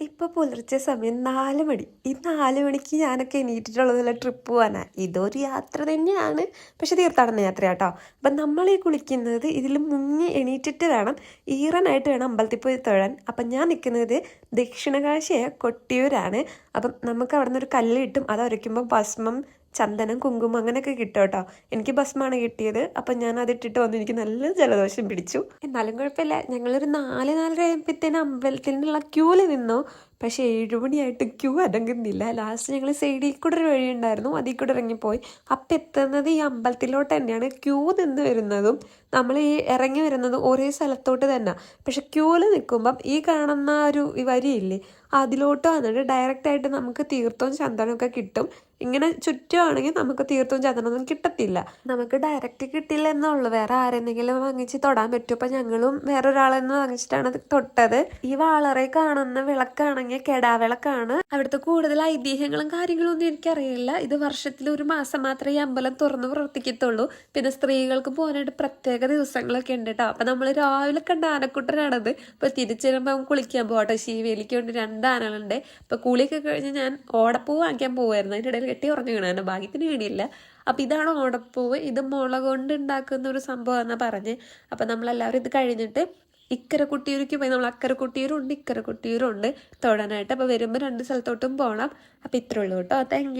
ഇപ്പോൾ പുലർച്ചെ സമയം നാല് മണി. ഈ നാല് മണിക്ക് ഞാനൊക്കെ എണീറ്റിട്ടുള്ളതല്ല ട്രിപ്പ് പോകാനാണ് ഇതൊരു യാത്ര തന്നെയാണ്. പക്ഷെ തീർത്ഥാടന യാത്ര കേട്ടോ അപ്പം നമ്മൾ ഈ കുളിക്കുന്നത് ഇതിൽ മുങ്ങി എണീറ്റിട്ട് വേണം. ഈറനായിട്ട് വേണം അമ്പലത്തിൽ പോയി തൊഴാൻ. അപ്പം ഞാൻ നിൽക്കുന്നത് ദക്ഷിണകാശിയായ കൊട്ടിയൂരാണ്. അപ്പം നമുക്ക് അവിടെ നിന്ന് ഒരു കല്ല് കിട്ടും. അത് ഉരയ്ക്കുമ്പോൾ ഭസ്മം ചന്ദനം കുങ്കുമം അങ്ങനെയൊക്കെ കിട്ടും കേട്ടോ. എനിക്ക് ഭസ്മാണ് കിട്ടിയത്. അപ്പം ഞാൻ അതിട്ടിട്ട് വന്ന്. എനിക്ക് നല്ല ജലദോഷം പിടിച്ചു. എന്നാലും കുഴപ്പമില്ല. ഞങ്ങളൊരു നാല് നാലര ആയപ്പോഴത്തേന് അമ്പലത്തിൽ നിന്നുള്ള ക്യൂവിൽ നിന്നു. പക്ഷേ ഏഴുമണിയായിട്ട് ക്യൂ അടങ്ങുന്നില്ല ലാസ്റ്റ് ഞങ്ങൾ സൈഡിൽ കൂടെ ഒരു വഴി ഉണ്ടായിരുന്നു. അതിൽ കൂടെ ഇറങ്ങിപ്പോയി. അപ്പം എത്തുന്നത് ഈ അമ്പലത്തിലോട്ട് തന്നെയാണ്. ക്യൂ നിന്ന് വരുന്നതും നമ്മൾ ഈ ഇറങ്ങി വരുന്നതും ഒരേ സ്ഥലത്തോട്ട് തന്നെ. പക്ഷെ ക്യൂവിൽ നിൽക്കുമ്പം ഈ കാണുന്ന ഒരു വരിയില്ലേ അതിലോട്ട് വന്നിട്ട് ഡയറക്റ്റ് ആയിട്ട് നമുക്ക് തീർത്ഥവും ചന്ദനവും ഒക്കെ കിട്ടും. ഇങ്ങനെ ചുറ്റുവാണെങ്കിൽ നമുക്ക് തീർത്ഥവും ചന്ദനമൊന്നും കിട്ടത്തില്ല. നമുക്ക് ഡയറക്റ്റ് കിട്ടില്ല എന്നുള്ളൂ. വേറെ ആരെന്തെങ്കിലും വാങ്ങിച്ച് തൊടാൻ പറ്റും. അപ്പം ഞങ്ങളും വേറൊരാളെന്ന് വാങ്ങിച്ചിട്ടാണ് തൊട്ടത്. ഈ വാളറെ കാണുന്ന വിളക്കാണെങ്കിൽ കെടാവിളക്കാണ്. അവിടുത്തെ കൂടുതൽ ഐതിഹ്യങ്ങളും കാര്യങ്ങളും ഒന്നും എനിക്കറിയില്ല. ഇത് വർഷത്തിൽ ഒരു മാസം മാത്രമേ ഈ അമ്പലം തുറന്നു പ്രവർത്തിക്കത്തുള്ളൂ. പിന്നെ സ്ത്രീകൾക്ക് പോകാനായിട്ട് പ്രത്യേക ദിവസങ്ങളൊക്കെ ഉണ്ട് കേട്ടോ അപ്പൊ നമ്മൾ രാവിലെ കണ്ട ആനക്കുട്ടനാണത് ഇപ്പൊ തിരിച്ചു വരുമ്പോൾ കുളിക്കാൻ പോകട്ടെ ശീവേലിക്ക് വേണ്ടി രണ്ട് ആനകളുണ്ട്. അപ്പോൾ കുളിയൊക്കെ കഴിഞ്ഞ് ഞാൻ ഓടപ്പൂ വാങ്ങിക്കാൻ പോവായിരുന്നു. അതിന്റെ ഇടയിൽ കെട്ടി ഉറഞ്ഞു വീണാണ് ഭാഗ്യത്തിന് വീണില്ല. അപ്പോൾ ഇതാണ് ഓടപ്പൂവ്. ഇത് മുള കൊണ്ട് ഉണ്ടാക്കുന്ന ഒരു സംഭവം എന്നാ പറഞ്ഞ്. അപ്പോൾ നമ്മളെല്ലാവരും ഇത് കഴിഞ്ഞിട്ട് ഇക്കര കുട്ടിയൂരിക്ക് പോയി. നമ്മൾ അക്കര കുട്ടിയൂരും ഉണ്ട് ഇക്കര കുട്ടിയൂരും ഉണ്ട് തൊഴാനായിട്ട് അപ്പോൾ വരുമ്പോൾ രണ്ട് സ്ഥലത്തോട്ടും പോകണം. അപ്പോൾ ഇത്രേ ഉള്ളൂ കേട്ടോ. താങ്ക്